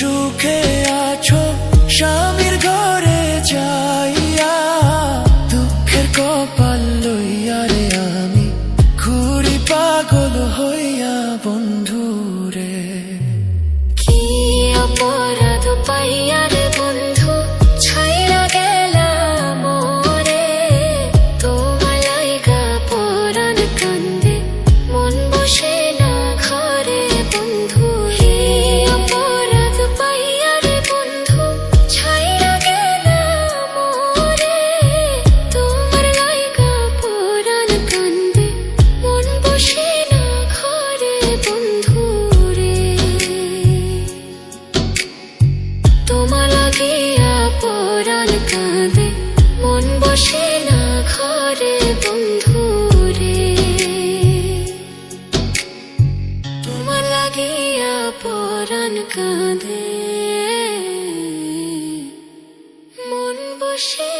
সুখে কাঁদে মন বসে